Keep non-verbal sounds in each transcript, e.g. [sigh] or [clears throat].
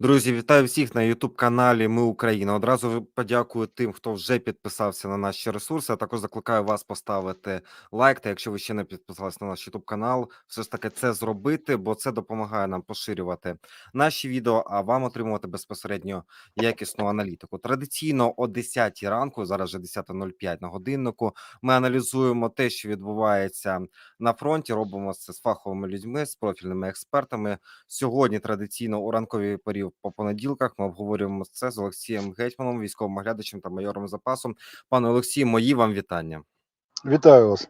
Друзі, вітаю всіх на youtube каналі Ми Україна. Одразу подякую тим, хто вже підписався на наші ресурси. А також закликаю вас поставити лайк. Та якщо ви ще не підписалися на наш youtube канал, все ж таки це зробити, бо це допомагає нам поширювати наші відео, а вам отримувати безпосередньо якісну аналітику. Традиційно о 10 ранку, зараз вже 10.05 на годиннику. Ми аналізуємо те, що відбувається на фронті. Робимо це з фаховими людьми, з профільними експертами. Сьогодні традиційно у ранковій по понеділках ми обговорюємо це з Олексієм Гетьманом, військовим оглядачем та майором запасом. Пане Олексію, мої вам вітання. Вітаю вас.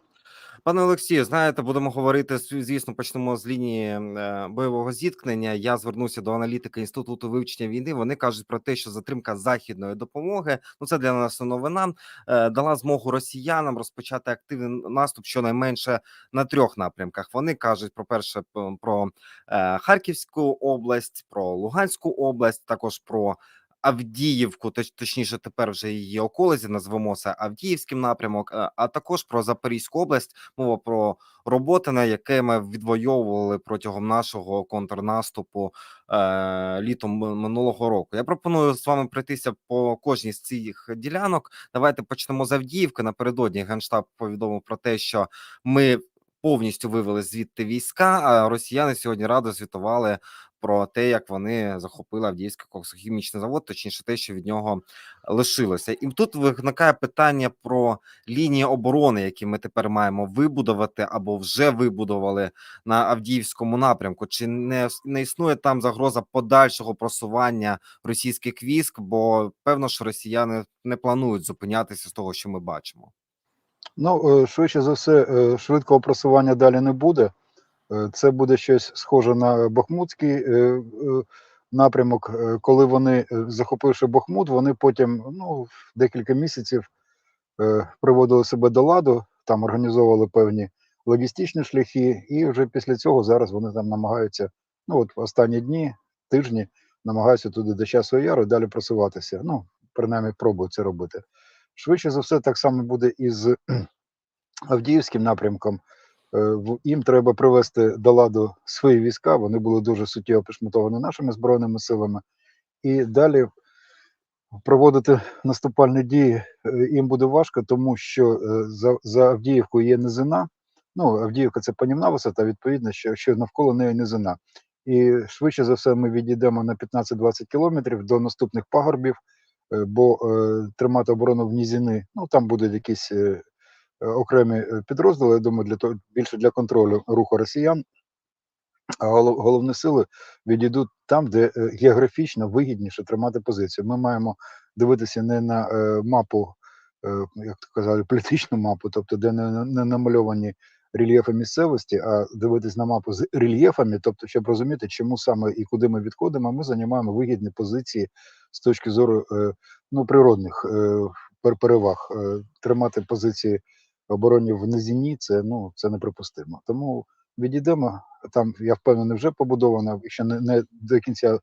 Пане Олексію, знаєте, будемо говорити зв- звісно. Почнемо з лінії е, бойового зіткнення. Я звернувся до аналітики інституту вивчення війни. Вони кажуть про те, що затримка західної допомоги ну це для нас новина. е, Дала змогу росіянам розпочати активний наступ щонайменше на трьох напрямках. Вони кажуть про перше про е, Харківську область, про Луганську область, також про. Авдіївку, точ, точніше, тепер вже її околиці, назвемо це Авдіївським напрямок, е, а також про Запорізьку область. Мова про Роботине, яке ми відвоювали протягом нашого контрнаступу е, літом минулого року. Я пропоную з вами пройтися по кожній з цих ділянок. Давайте почнемо з Авдіївки. Напередодні генштаб повідомив про те, що ми повністю вивели звідти війська. А росіяни сьогодні радо звітували про те, як вони захопили Авдіївський коксохімічний завод, точніше, те, що від нього лишилося. І тут виникає питання про лінії оборони, які ми тепер маємо вибудувати або вже вибудували на Авдіївському напрямку. Чи не, не існує там загроза подальшого просування російських військ? Бо певно, що росіяни не планують зупинятися з того, що ми бачимо. Ну, е, швидше за все, е, швидкого просування далі не буде. Е, Це буде щось схоже на Бахмутський е, е, напрямок. Коли вони, захопивши Бахмут, вони потім ну, декілька місяців приводили себе до ладу, там організовували певні логістичні шляхи, і вже після цього зараз вони там намагаються, ну от останні дні, тижні, намагаються туди до часу яру далі просуватися. Ну, принаймні, пробують це робити. Швидше за все, так само буде і з [clears throat] Авдіївським напрямком. Е, Їм треба привести до ладу свої війська. Вони були дуже суттєво пришматовані нашими збройними силами. І далі проводити наступальні дії е, їм буде важко, тому що е, за, за Авдіївкою є низина. Ну, Авдіївка це панівна висота, відповідно, що, що навколо неї низина. І швидше за все ми відійдемо на 15-20 кілометрів до наступних пагорбів, бо е, тримати оборону в низини, ну там будуть якісь окремі е, підрозділи, я думаю, для того більше для контролю руху росіян. А голов- головні сили відійдуть там, де е, географічно вигідніше тримати позицію. Ми маємо дивитися не на е, мапу, як то казали, політичну мапу, тобто де не, намальовані рельєфи місцевості, а дивитись на мапу з рельєфами, тобто, щоб розуміти, чому саме і куди ми відходимо, ми займаємо вигідні позиції з точки зору ну, природних переваг. Тримати позиції оборонні в низині це ну це неприпустимо. Тому відійдемо. Там я впевнений, вже побудовано. Якщо не, не до кінця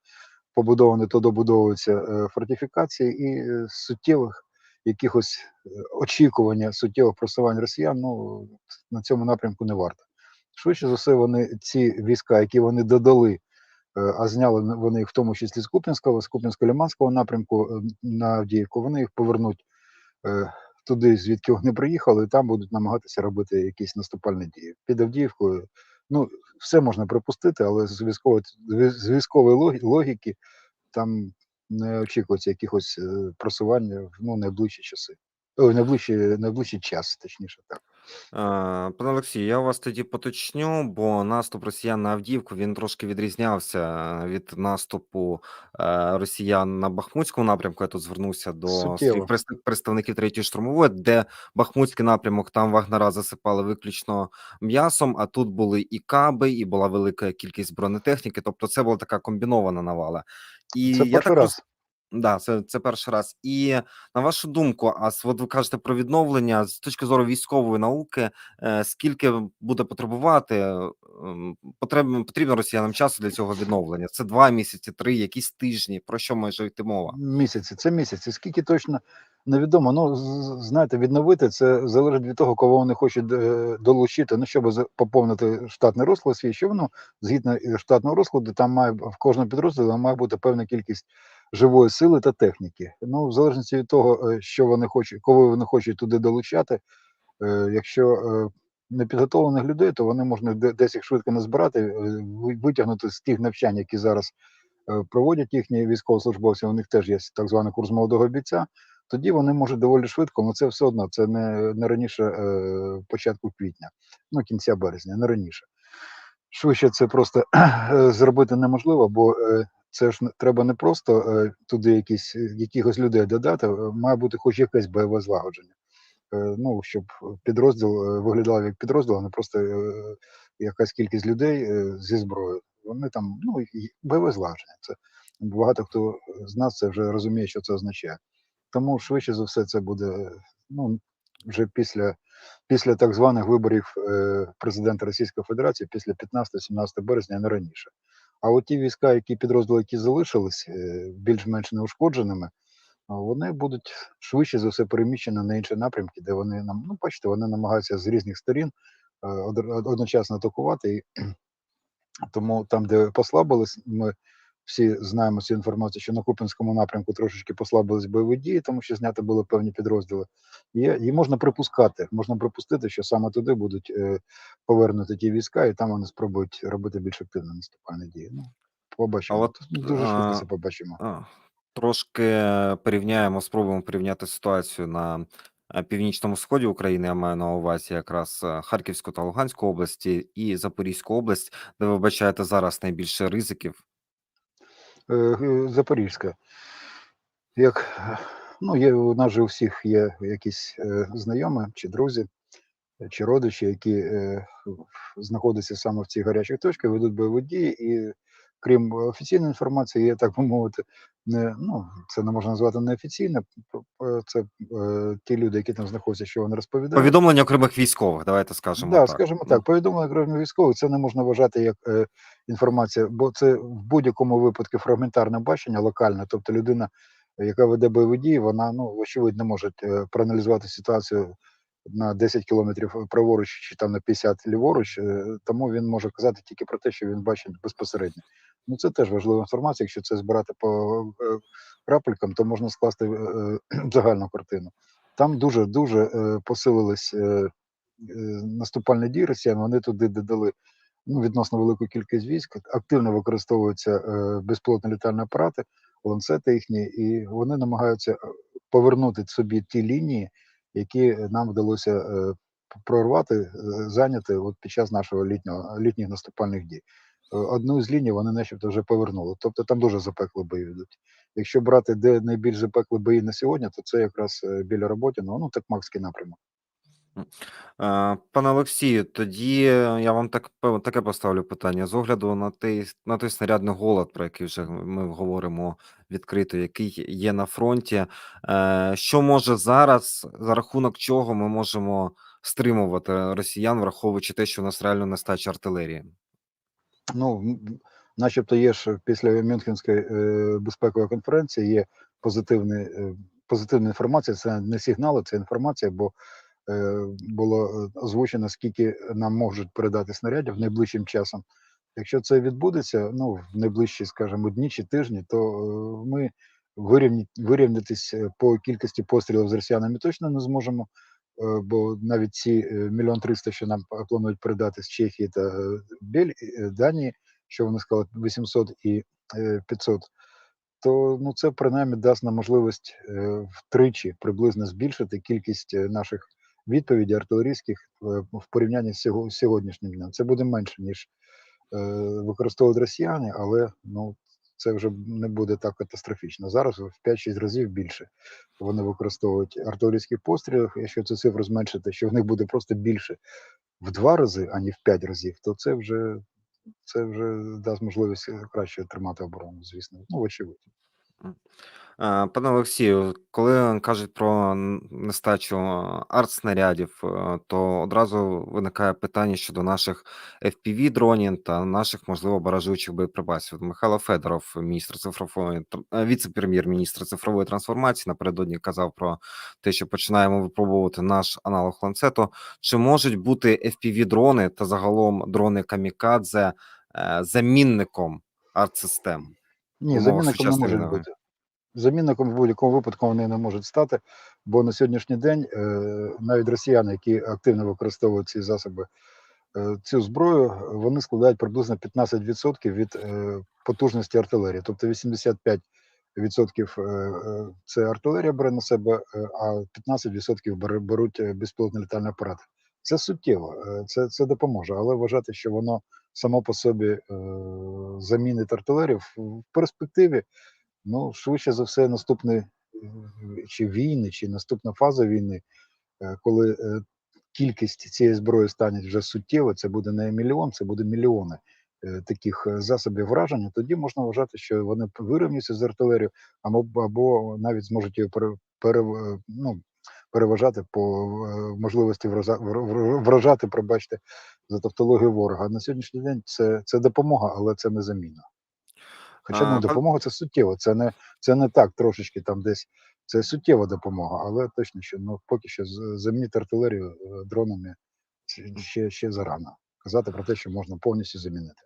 побудовано, то добудовуються е, фортифікації і е, суттєвих якихось е, очікування суттєвих просувань росіян. Ну на цьому напрямку не варто. Швидше за все, вони ці війська, які вони додали, а зняли вони їх в тому числі з Куп'янського, з Куп'янсько-Лиманського напрямку на Авдіївку, вони їх повернуть туди, звідки вони приїхали, і там будуть намагатися робити якісь наступальні дії. Під Авдіївкою, ну, все можна припустити, але з військової, з військової логі- логіки там не очікується якихось е, просування в ну, найближчі часи. О, найближчий, найближчий час, точніше так. Е, Пане Олексію, я вас тоді поточню, бо наступ росіян на Авдіївку він трошки відрізнявся від наступу е, росіян на Бахмутському напрямку. Я тут звернувся до своїх представників третьої штурмової, де Бахмутський напрямок там вагнера засипали виключно м'ясом. А тут були і каби, і була велика кількість бронетехніки. Тобто, це була така комбінована навала. І Це я також раз. Да, це, це перший раз. І на вашу думку, а с- от ви кажете про відновлення з точки зору військової науки, е, скільки буде потребувати ем, потрібно, росіянам часу для цього відновлення? Це два місяці, три, якісь тижні. Про що може йти мова? Місяці, це місяці. Скільки точно Невідомо. Ну, з- знаєте, відновити це залежить від того, кого вони хочуть е, долучити. Ну, щоб за- поповнити штатний розклад свій, що воно згідно із штатного розкладу, там має в кожному підрозділі має бути певна кількість живої сили та техніки. Ну, в залежності від того, е, що вони хочуть, кого вони хочуть туди долучати. е, Якщо е, непідготовлених людей, то вони можна десь їх швидко назбирати, витягнути з тих навчань, які зараз проводять їхні військовослужбовці. У них теж є так званий курс молодого бійця. Тоді вони можуть доволі швидко, але це все одно це не, не раніше е, початку квітня, ну кінця березня, не раніше. Швидше це просто [clears throat] зробити неможливо, бо е, це ж треба не просто е, туди якісь, е, якихось людей додати, е, має бути хоч якесь бойове злагодження. Ну, щоб підрозділ виглядав як підрозділ, а не просто якась кількість людей зі зброєю. Вони там, ну, бойове злагодження. Це багато хто з нас це вже розуміє, що це означає. Тому швидше за все це буде ну, вже після, після так званих виборів президента Російської Федерації, після 15-17 березня, а не раніше. А от ті війська, які підрозділи, які залишились е, більш-менш неушкодженими, вони будуть швидше за все переміщені на інші напрямки, де вони нам, ну бачите, вони намагаються з різних сторін е, од- од- одночасно атакувати. І тому там, де послабились, ми всі знаємо цю інформацію, що на Купінському напрямку трошечки послабились бойові дії, тому що зняти були певні підрозділи. Є, і можна припускати, можна припустити, що саме туди будуть е, повернути ті війська, і там вони спробують робити більш активні наступальні дії. Ну, побачимо. от, Дуже швидко це побачимо. А, Трошки порівняємо, спробуємо порівняти ситуацію на е, північному сході України. Я маю на увазі якраз е, Харківську та Луганську області і Запорізьку область, де ви бачаєте зараз найбільше ризиків. Е, Запорізька. Як ну, є, у нас же у всіх є якісь е, знайомі чи друзі, чи родичі, які е, знаходяться саме в цій гарячих точках, ведуть бойові дії, і крім офіційної інформації, є так би мовити, ну це не можна назвати неофіційне. Це е, ті люди, які там знаходяться, що вони розповідають. Повідомлення окремих військових, давайте скажемо Да, так. скажімо так, повідомлення окремих військових це не можна вважати як е, інформація, бо це в будь-якому випадку фрагментарне бачення локальне, тобто людина, яка веде бойові дії, вона ну вочевидь не може е, проаналізувати ситуацію на 10 кілометрів праворуч чи там на 50 ліворуч, е, тому він може казати тільки про те, що він бачить безпосередньо. Ну це теж важлива інформація. Якщо це збирати по е, крапелькам, то можна скласти е, е, [clears throat] загальну картину. Там дуже дуже е, посилились. Е, е, наступальні дії росіян, вони туди додали ну, відносно велику кількість військ, активно використовуються е, безпілотні літальні апарати, ланцети їхні, і вони намагаються е, повернути собі ті лінії, які нам вдалося е, прорвати, е, зайняти от під час нашого літнього літніх наступальних дій. Е, Одну з ліній вони начебто вже повернули. Тобто там дуже запекли бої йдуть. Якщо брати де найбільш запекли бої на сьогодні, то це якраз біля роботи, ну Такмакський напрямок. Е, Пане Олексію, тоді я вам так таке поставлю питання з огляду на той на той снарядний голод, про який вже ми говоримо відкрито, який є на фронті. Е, Що може зараз, за рахунок чого ми можемо стримувати росіян, враховуючи те, що у нас реально нестача артилерії? ну, начебто є ж після Мюнхенської е, безпекової конференції є позитивний, е, позитивна інформація. Це не сигнали, це інформація, бо е, було е, озвучено, скільки нам можуть передати снарядів найближчим часом. Якщо це відбудеться, ну в найближчі, скажімо, дні чи тижні, то е, ми вирівнятись е, по кількості пострілів з росіянами точно не зможемо. е, Бо навіть ці е, мільйон триста, що нам планують передати з Чехії та е, е, Данії, що вони сказали 800 і е, 500, то ну це принаймні дасть нам можливість е, втричі приблизно збільшити кількість е, наших відповідей артилерійських е, в порівнянні з сьогоднішнім днем. Це буде менше ніж е, використовують росіяни, але ну це вже не буде так катастрофічно. Зараз в 5-6 разів більше вони використовують артилерійських пострілів. Якщо цю цифру зменшити, що в них буде просто більше в два рази, а не в 5 разів, то це вже це вже дасть можливість е, краще тримати оборону, звісно. Ну, очевидно. Е, Пане Олексію, коли кажуть про нестачу артснарядів, е, то одразу виникає питання щодо наших fpv дронів та наших, можливо, баражуючих боєприпасів. Михайло Федоров, міністр цифрової е, віце-прем'єр-міністр цифрової трансформації, напередодні казав про те, що починаємо випробовувати наш аналог ланцету. Чи можуть бути fpv дрони та загалом дрони камікадзе е, замінником артсистем? Ні, замінником не війни. бути. Замінником в будь-якому випадку вони не можуть стати, бо на сьогоднішній день е, навіть росіяни, які активно використовують ці засоби, е, цю зброю, вони складають приблизно 15% від е, потужності артилерії. Тобто 85% е, е, це артилерія бере на себе, а 15% беруть безпілотні літальні апарати. Це суттєво, це, це допоможе, але вважати, що воно само по собі замінить артилерію в перспективі. Ну, швидше за все, наступний е, чи війни, чи наступна фаза війни, е, коли е, кількість цієї зброї стане вже суттєво, це буде не мільйон, це буде мільйони таких засобів враження. Тоді можна вважати, що вони вирівнюються з артилерією, або, навіть зможуть її пере, пере, ну, переважати по можливості вражати, пробачте, за тавтологію ворога. На сьогоднішній день це, це допомога, але це не заміна. Хоча ну, допомога це суттєво, це не, це не так трошечки там десь. Це суттєва допомога, але точно що ну поки що замінити артилерію е, дронами ще, ще зарано. Казати про те, що можна повністю замінити.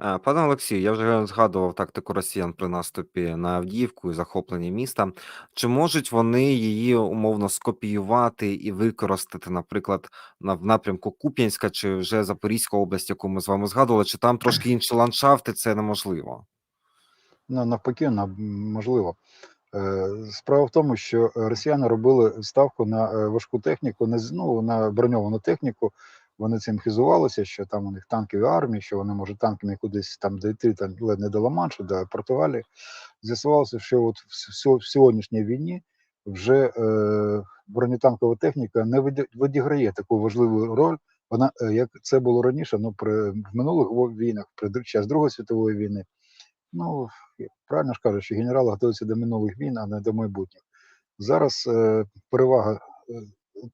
Е, Пане Олексію, я вже згадував тактику росіян при наступі на Авдіївку і захопленні міста. Чи можуть вони її умовно скопіювати і використати, наприклад, на в напрямку Куп'янська чи вже Запорізька область, яку ми з вами згадували, чи там трошки інші ландшафти, це неможливо? Ну, навпаки, на, можливо. Е, Справа в тому, що росіяни робили ставку на е, важку техніку, не ну, на броньовану техніку. Вони цим хизувалися, що там у них танкові армії, що вони можуть танками кудись там дійти, там ледь не до Ла-Маншу, до Португалії. З'ясувалося, що от в, сьогоднішній війні вже е, бронетанкова техніка не відіграє таку важливу роль. Вона е, як це було раніше, ну при в минулих війнах, при час Другої світової війни. Ну правильно ж кажуть, що генерали готуються до минулих війн, а не до майбутніх. Зараз е, перевага е,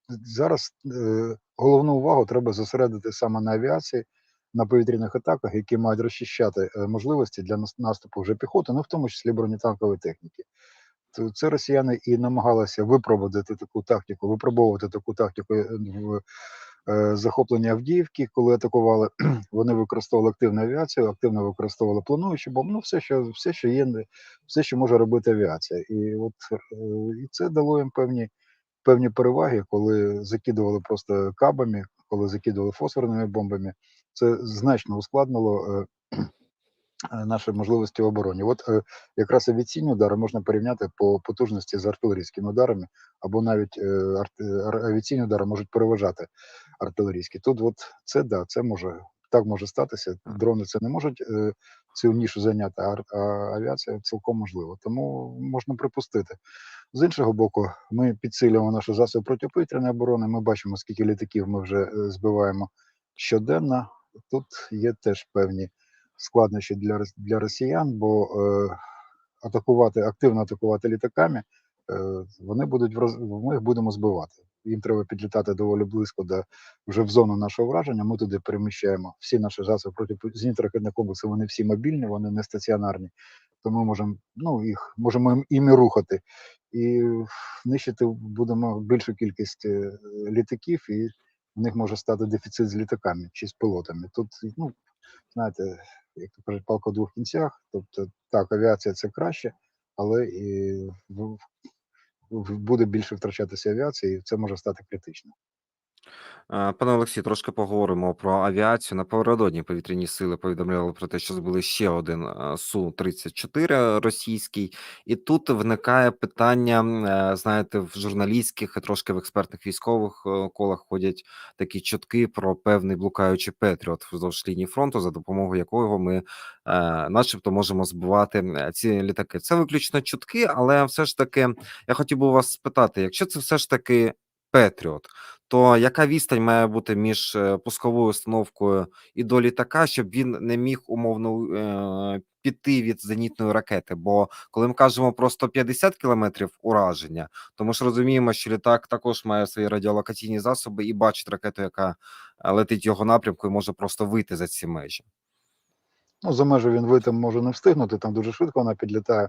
зараз е, головну увагу треба зосередити саме на авіації, на повітряних атаках, які мають розчищати е, можливості для наступу вже піхоти, ну в тому числі бронетанкової техніки. То це росіяни і намагалися випробувати таку тактику, випробовувати таку тактику е, в е, захопленні Авдіївки, коли атакували. [clears throat] Вони використовували активну авіацію, активно використовували плануючі бомби. Ну, все, що все, що є, все, що може робити авіація. І от е, і це дало їм певні певні переваги, коли закидували просто кабами, коли закидували фосфорними бомбами. Це значно ускладнило е, [clears throat] наші можливості в обороні. От якраз авіаційні удари можна порівняти по потужності з артилерійськими ударами, або навіть авіаційні удари можуть переважати артилерійські. Тут от це да, це може так може статися. Дрони це не можуть е, цю нішу зайняти, а, авіація цілком можливо. Тому можна припустити. З іншого боку, ми підсилюємо наші засоби протиповітряної оборони. Ми бачимо, скільки літаків ми вже е, збиваємо щоденно. Тут є теж певні складнощі для для росіян, бо е, атакувати активно атакувати літаками. е, Вони будуть в ми їх будемо збивати. Їм треба підлітати доволі близько до вже в зону нашого враження. Ми туди переміщаємо всі наші засоби проти зенітно-ракетних комплексів. Вони всі мобільні, вони не стаціонарні. Тому можемо ну їх можемо іми рухати і нищити будемо більшу кількість е, літаків, і в них може стати дефіцит з літаками чи з пілотами. Тут, ну знаєте, як то кажуть, палка в двох кінцях. Тобто, так, авіація це краще, але і в- буде більше втрачатися авіація, і це може стати критично. Е, Пане Олексій, трошки поговоримо про авіацію. Напередодні повітряні сили повідомляли про те, що збили ще один е, Су-34 російський, і тут виникає питання. е, Знаєте, в журналістських і трошки в експертних військових колах ходять такі чутки про певний блукаючий Петріот вздовж лінії фронту, за допомогою якого ми, начебто, можемо збивати ці літаки. Це виключно чутки, але все ж таки я хотів би у вас спитати, якщо це все ж таки Петріот, то яка відстань має бути між е, пусковою установкою і до літака, щоб він не міг умовно е, піти від зенітної ракети. Бо коли ми кажемо про 150 кілометрів ураження, то ми ж розуміємо, що літак також має свої радіолокаційні засоби і бачить ракету, яка е, летить його напрямку, і може просто вийти за ці межі. Ну, за межу він вийти може не встигнути, там дуже швидко вона підлітає,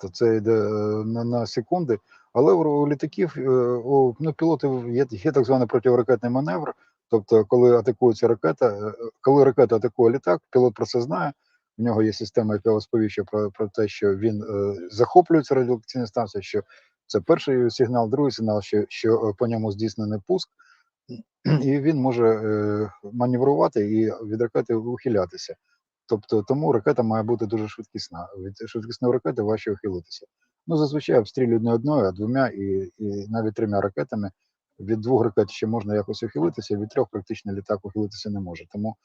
то це йде е, на, на секунди. Але у, літаків е, у ну, пілотів є, є так званий противоракетний маневр. Тобто, коли атакується ракета, е, коли ракета атакує літак, пілот про це знає. В нього є система, яка сповіщує про, про те, що він е, захоплюється радіолокаційна станція, що це перший сигнал, другий сигнал, що, що по ньому здійснений пуск, і він може е, маневрувати і від ракети ухилятися. Тобто тому ракета має бути дуже швидкісна. Від швидкісної ракети важче ухилитися. Ну, зазвичай обстрілюють не одною, а двома і, і навіть трьома ракетами. Від двох ракет ще можна якось ухилитися, від трьох практично літак ухилитися не може. Тому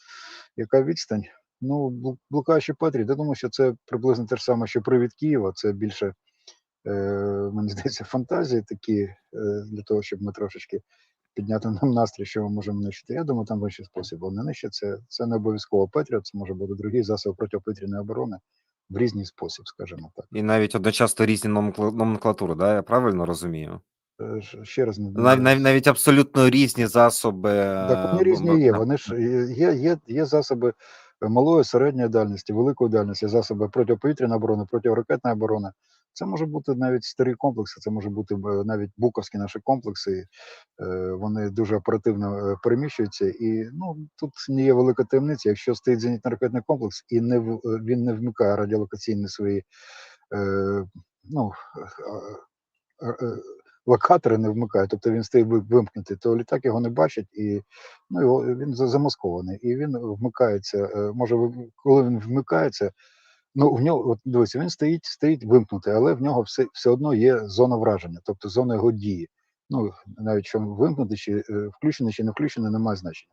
яка відстань? Ну, бл- блукаючий Петрі, я думаю, що це приблизно те ж саме, що привід Києва. Це більше, е, мені здається, фантазії такі е, для того, щоб ми трошечки підняти нам настрій, що ми можемо нищити. Я думаю, там в інший спосіб. Бо не нищить це, це не обов'язково Петріот, це може бути другий засоб протиповітряної оборони в різний спосіб, скажімо так. І навіть одночасно різні номенклатури, да? я правильно розумію? Е, Ще раз не Нав, нав, навіть абсолютно різні засоби. Так, вони е, різні є. Вони ж є, є, є засоби е, малої, середньої дальності, великої дальності, засоби протиповітряної оборони, протиракетної оборони. Це може бути навіть старі комплекси, це може бути е, навіть буковські наші комплекси. Е, Вони дуже оперативно е, переміщуються. І ну тут не є велика таємниця. Якщо стоїть зенітно-ракетний комплекс і не він не вмикає радіолокаційні свої ну, локатори не вмикає, тобто він стоїть ви- вимкнутий, то літак його не бачить і ну, його, він замаскований. І він вмикається. Може, коли він вмикається, ну в нього, от дивіться, він стоїть, стоїть вимкнутий, але в нього все, все одно є зона враження, тобто зона його дії. Ну, навіть що вимкнутий, чи е, включений, чи не включений, немає значення.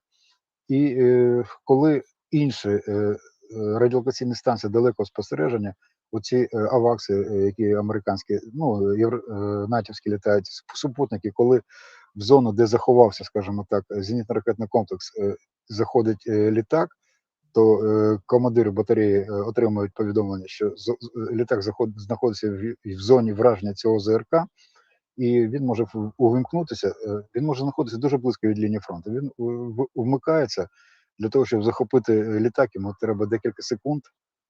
І е, коли інші е, радіолокаційні станції далекого спостереження, оці е, авакси, е, які американські, ну євро, е, натівські літають суп- супутники, коли в зону, де заховався, скажімо так, зенітно-ракетний комплекс, е, заходить е, літак, то е, командири батареї е, отримують повідомлення, що з- літак заход, знаходиться в, в зоні враження цього ЗРК, і він може увімкнутися. е, Він може знаходитися дуже близько від лінії фронту. Він в, в- вмикається для того, щоб захопити е, літак. Йому треба декілька секунд.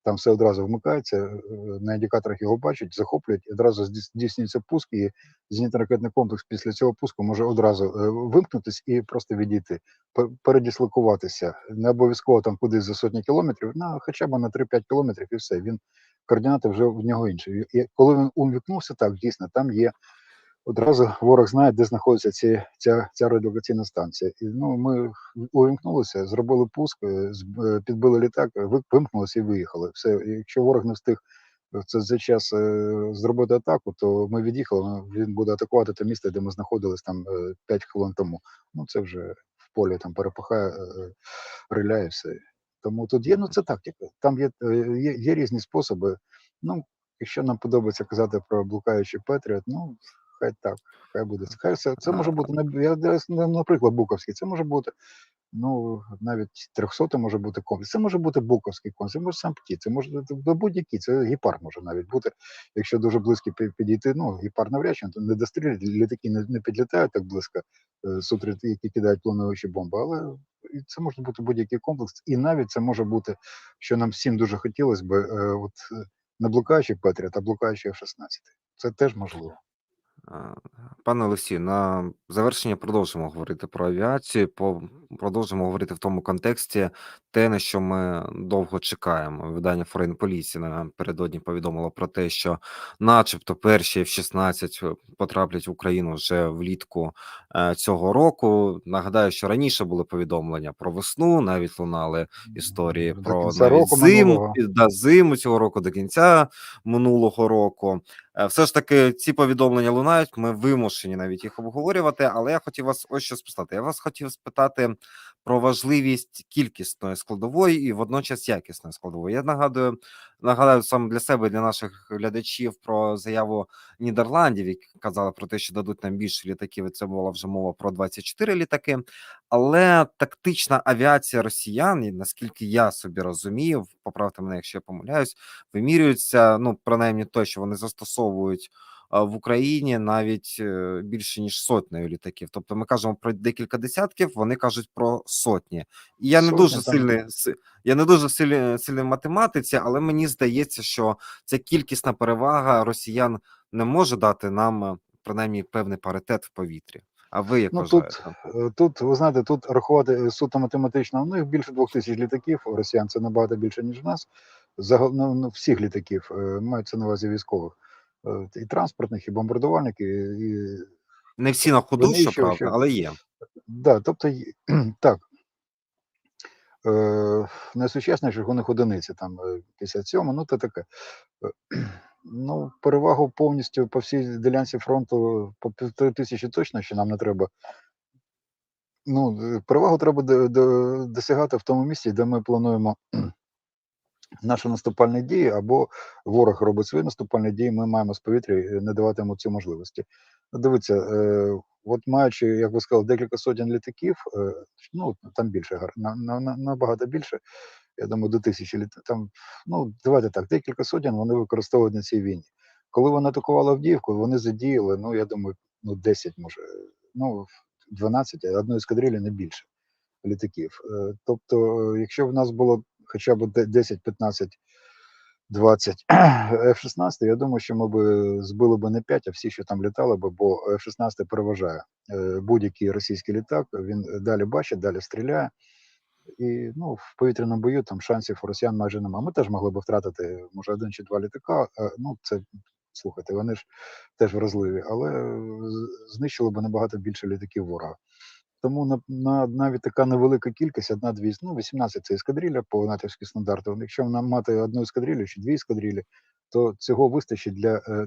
Там все одразу вмикається, е, на індикаторах його бачать, захоплюють, одразу здійс- здійснюється пуск, і зенітно-ракетний комплекс після цього пуску може одразу е, вимкнутись і просто відійти, пе- передіслокуватися. Не обов'язково там кудись за сотні кілометрів, на хоча б на 3-5 кілометрів, і все. Він координати вже в нього інші. І коли він увімкнувся, так дійсно там є одразу ворог знає, де знаходиться ці, ця, ця радіолокаційна станція. І ну, ми увімкнулися, зробили пуск, е, е, підбили літак, вимкнулися і виїхали. Все, якщо ворог не встиг це за час е, зробити атаку, то ми від'їхали. ну, Він буде атакувати те місце, де ми знаходились там е, 5 хвилин тому. Ну це вже в полі там перепахає, е, е, риля і все. Тому тут є, ну це тактика. Там є, е, є, є різні способи. Ну, якщо нам подобається казати про блукаючий Петріот, ну хай так, хай буде. Хай це, це може бути я наприклад, Буковський, це може бути. Ну, навіть 300 може бути комплекс. Це може бути Буковський комплекс, це може сам птіт, це може бути будь-який, це гепард може навіть бути. Якщо дуже близько підійти, ну, гепард навряд чи не дострілять, літаки не, не підлітають так близько, е, сутри, які кидають плануючі бомби, але це може бути будь-який комплекс. І навіть це може бути, що нам всім дуже хотілося би, е, от не блукаючий Петріот, а блукаючий F-16. Це теж можливо. А, Пане Олексію, на завершення продовжимо говорити про авіацію. По продовжимо говорити в тому контексті те, на що ми довго чекаємо. Видання Foreign Policy напередодні повідомило про те, що, начебто, перші F-16 потраплять в Україну вже влітку е, цього року. Нагадаю, що раніше були повідомлення про весну, навіть лунали історії До про кінця навіть року зиму, минулого. да, зиму цього року до кінця минулого року. Е, Все ж таки, ці повідомлення лунають. Ми вимушені навіть їх обговорювати. Але я хотів вас ось що спитати. Я вас хотів спитати про важливість кількісної складової і водночас якісної складової. Я нагадую, нагадаю саме для себе для наших глядачів про заяву Нідерландів, які казали про те, що дадуть нам більше літаків. Це була вже мова про 24 літаки. Але тактична авіація росіян, і наскільки я собі розумію, поправте мене, якщо я помиляюсь, вимірюється ну принаймні те, що вони застосовують в Україні навіть е, більше ніж сотнею літаків. Тобто ми кажемо про декілька десятків, вони кажуть про сотні. І я не дуже сильний я не дуже сильний, сильний в математиці, але мені здається, що ця кількісна перевага росіян не може дати нам е, принаймні певний паритет в повітрі. А ви як Ну, тут, е, тут, ви знаєте, тут рахувати суто математично, у них більше двох тисяч літаків, росіян це набагато більше, ніж у нас. Загал, ну, ну, всіх літаків, мається на увазі військових, і транспортних, і бомбардувальників, і, і Не всі на ходу, вони ще- щоправда, ще- але є. Да, тобто, [clears throat] так. Е, найсучасніших у них одиниці, там е, 57, ну це таке. Е, [clears throat] Ну, перевагу повністю по всій ділянці фронту по півтори тисячі точно, що нам не треба. Ну, е, перевагу треба до- до- досягати в тому місці, де ми плануємо наші наступальні дії, або ворог робить свої наступальні дії, ми маємо з повітря е, не давати йому ці можливості. Ну, Дивіться, е, от маючи, як ви сказали, декілька сотень літаків, е, ну там більше на, на, на, набагато більше. Я думаю, до тисячі літаків. Там, ну давайте так, декілька сотень вони використовують на цій війні. Коли вони атакували Авдіївку, вони задіяли, ну я думаю, ну 10, може, ну 12, одної ескадрилі не більше літаків. Е, Тобто, е, якщо в нас було хоча б 10, 15, 20 F-16, я думаю, що ми б збили б не 5, а всі, що там літали б, бо F-16 переважає Е, будь-який російський літак. Він далі бачить, далі стріляє. І ну, в повітряному бою там шансів росіян майже немає. Ми теж могли б втратити, може, один чи два літака. Ну, це слухайте, вони ж теж вразливі, але знищили б набагато більше літаків ворога. Тому на, на навіть така невелика кількість, одна-дві, ну 18 це ескадрилля по натівській стандарту. Якщо нам мати одну ескадрилю чи дві ескадрилі, то цього вистачить для, е,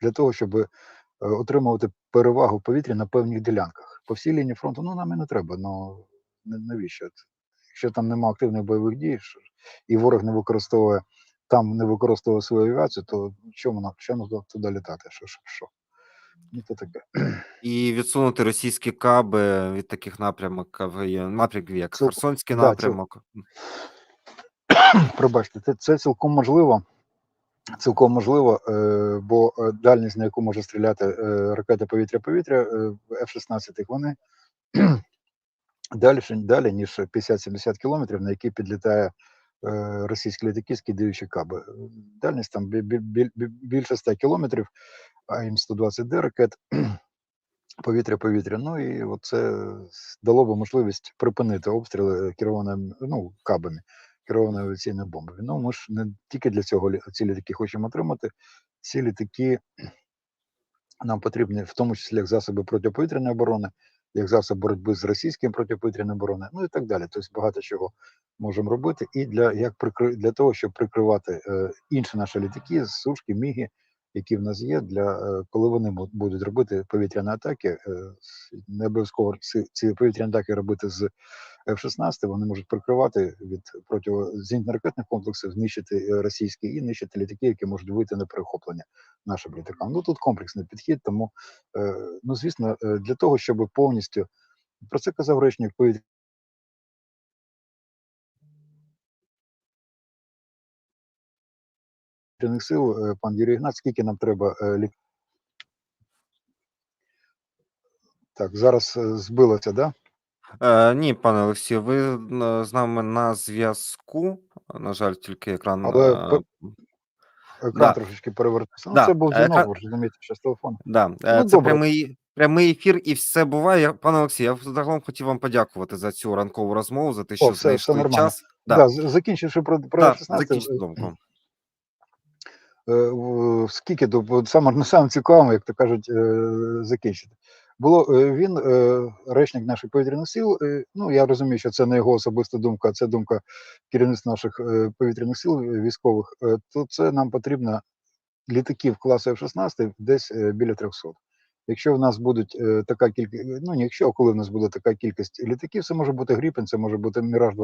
для того, щоб е, отримувати перевагу в повітрі на певних ділянках. По всій лінії фронту, ну нам і не треба. Ну навіщо? Якщо там немає активних бойових дій, і ворог не використовує там, не використовує свою авіацію, то чому нам туди- туди літати? Що, що, що? То таке. І відсунути російські каби від таких напрямок, напрямків, як Цілком- Херсонський да, напрямок. [coughs] Пробачте, це, це цілком можливо. Цілком можливо, е, бо е, дальність, на яку може стріляти е, ракети повітря-повітря, е, F-16, вони [coughs] далі, далі ніж 50-70 кілометрів, на які підлітає російські літаки, скидаючи каби. Дальність там бі- бі- бі- бі- більше 100 кілометрів, а їм 120 д ракет [clears throat] повітря-повітря. Ну і це дало би можливість припинити обстріли керованими ну, кабами, керованими авіаційними бомбами. Ну, ми ж не тільки для цього ці літаки хочемо отримати. Ці літаки [clears throat] нам потрібні в тому числі як засоби протиповітряної оборони, як засоб боротьби з російським протиповітряною обороною, ну і так далі. Тобто багато чого можемо робити. І для, як прикри, для того, щоб прикривати е, інші наші літаки, сушки, міги, які в нас є, для е, коли вони будуть робити повітряні атаки, е, не обов'язково ці, повітряні атаки робити з F-16, вони можуть прикривати від протизенітно-ракетних комплексів, знищити е, російські і нищити літаки, які можуть вийти на перехоплення нашим літакам. Ну тут комплексний підхід, тому ну звісно, для того, щоб повністю про це казав речник повітряних сил, е, пан Юрій Ігнат, скільки нам треба е. Так, зараз е, збилося, да? Е, ні, пане Олексію, ви з нами на зв'язку. На жаль, тільки екран. Але Екран Да. трошечки перевертався. Ну, Да, це був дзвінок, ви розумієте, що з телефону. Да, Ну, це добре. прямий, прямий ефір, і все буває. Пане Олексію, я загалом хотів вам подякувати за цю ранкову розмову, за те, що все- все знайшли нормально. час. Да. Да, закінчивши про, про да, F-16, закінчити думку. Е, скільки бо саме на самому цікавому, як то кажуть, е, закінчити. Було е, він, речник наших повітряних сил. Ну я розумію, що це не його особиста думка, це думка керівництва наших повітряних сил військових. То це нам потрібно літаків класу F-16 десь біля 300. Якщо в нас будуть така кількість, ну не якщо, а коли в нас буде така кількість літаків, це може бути Гріпен, це може бути Міраж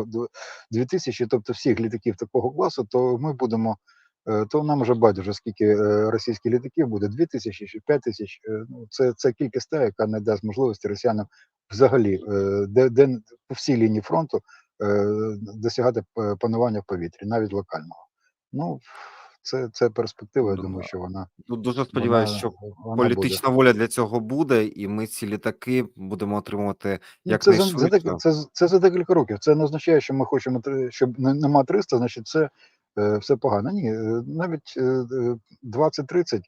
2000, тобто всіх літаків такого класу, то ми будемо то нам вже байдуже, скільки е, російських літаків буде 2 тисячі чи 5 тисяч. Е, Ну, це, це кількість та, яка не дасть можливості росіянам взагалі, е, де, де по всій лінії фронту е, досягати панування в повітрі, навіть локального. Ну, це, це перспектива. Я Ну, думаю, що вона, Тут дуже сподіваюся, вона, що вона буде. політична воля для цього буде, і ми ці літаки будемо отримувати Ну, це, за, за, це, це за декілька років. Це не означає, що ми хочемо, щоб не- нема 300, значить це е, все погано. Ні, е, навіть е, е, 20-30,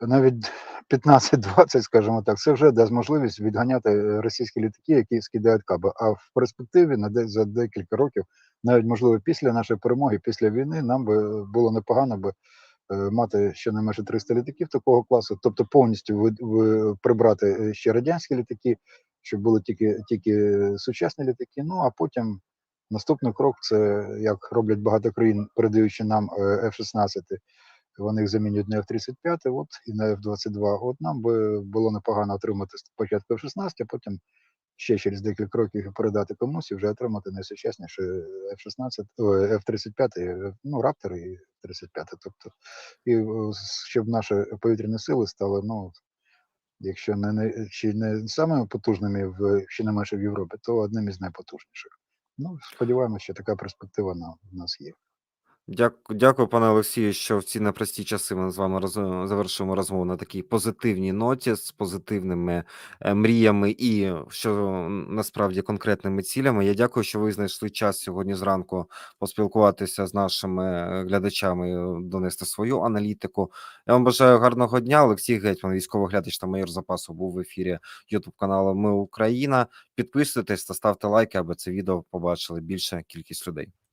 навіть 15-20, скажімо так, це вже дасть можливість відганяти е, російські літаки, які скидають каби. А в перспективі на за декілька років, навіть можливо після нашої перемоги, після війни, нам би було непогано би е, мати щонайменше 300 літаків такого класу, тобто повністю прибрати е, ще радянські літаки, щоб були тільки, тільки сучасні літаки. Ну а потім наступний крок це як роблять багато країн, передаючи нам е, F-16, вони їх замінюють на F-35, от і на F-22. От нам би було непогано отримати спочатку F-16, а потім ще через декілька років передати комусь і вже отримати найсучасніше F-16, ой, F-35, е, ну, Raptor і F-35. Тобто, і е, щоб наші повітряні сили стали, ну, якщо не, не чи не самими потужними в щонайменше в Європі, то одним із найпотужніших. Ну, сподіваємося, що така перспектива на, в нас є. Дякую, дякую, пане Олексію, що в ці непрості часи ми з вами роз... завершуємо розмову на такій позитивній ноті з позитивними е, мріями і що насправді конкретними цілями. Я дякую, що ви знайшли час сьогодні зранку поспілкуватися з нашими е, глядачами, е, донести свою аналітику. Я вам бажаю гарного дня. Олексій Гетьман, військовий глядач та майор запасу, був в ефірі Ютуб каналу Ми Україна. Підписуйтесь та ставте лайки, аби це відео побачили більша кількість людей.